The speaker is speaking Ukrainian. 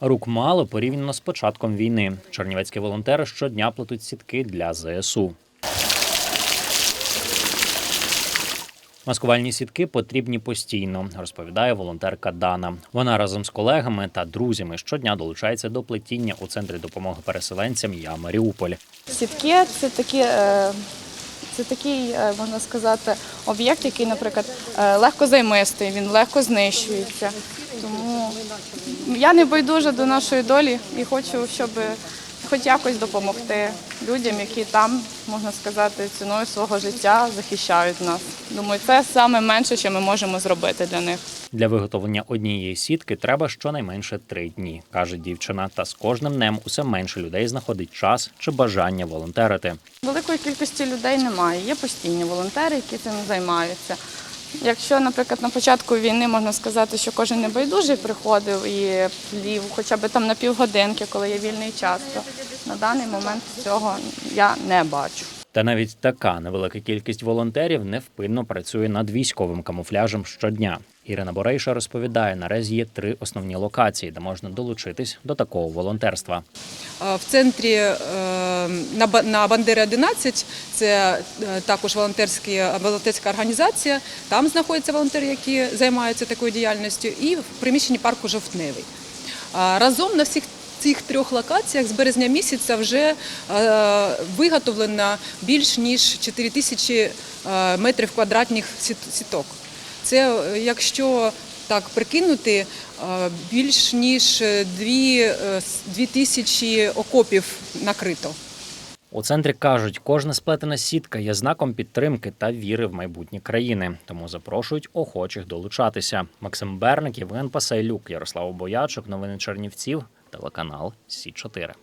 Рук мало порівняно з початком війни. Чернівецькі волонтери щодня плетуть сітки для ЗСУ. Маскувальні сітки потрібні постійно, розповідає волонтерка Дана. Вона разом з колегами та друзями щодня долучається до плетіння у центрі допомоги переселенцям Я Маріуполь. Сітки це такі. Це такий, е, можна сказати, об'єкт, який, наприклад, е, легко займистий, він легко знищується. Тому я не байдужа до нашої долі і хочу, щоб хоч якось допомогти людям, які там, можна сказати, ціною свого життя захищають нас. Думаю, це саме менше, що ми можемо зробити для них. Для виготовлення однієї сітки треба щонайменше три дні, каже дівчина. Та з кожним днем усе менше людей знаходить час чи бажання волонтерити. Великої кількості людей немає. Є постійні волонтери, які цим займаються. Якщо, наприклад, на початку війни можна сказати, що кожен небайдужий приходив і плів хоча б там на півгодинки, коли є вільний час, то на даний момент цього я не бачу. Та навіть така невелика кількість волонтерів невпинно працює над військовим камуфляжем щодня. Ірина Борейша розповідає, наразі є три основні локації, де можна долучитись до такого волонтерства. Е, В центрі е, на Ба- на Бандери 11, це е, також волонтерські, волонтерська організація. Там знаходяться волонтери, які займаються такою діяльністю, і в приміщенні парку Жовтневий. Разом на всіх цих трьох локаціях з березня місяця вже е, виготовлено більш ніж 4 тисячі е, метрів квадратних сіток. Це е, якщо так прикинути, е, більш ніж дві, е, дві тисячі окопів накрито. У центрі кажуть, кожна сплетена сітка є знаком підтримки та віри в майбутнє країни, тому запрошують охочих долучатися. Максим Берник, Євген Пасайлюк, Ярослав Боячок, новини Чернівців, телеканал Сі 4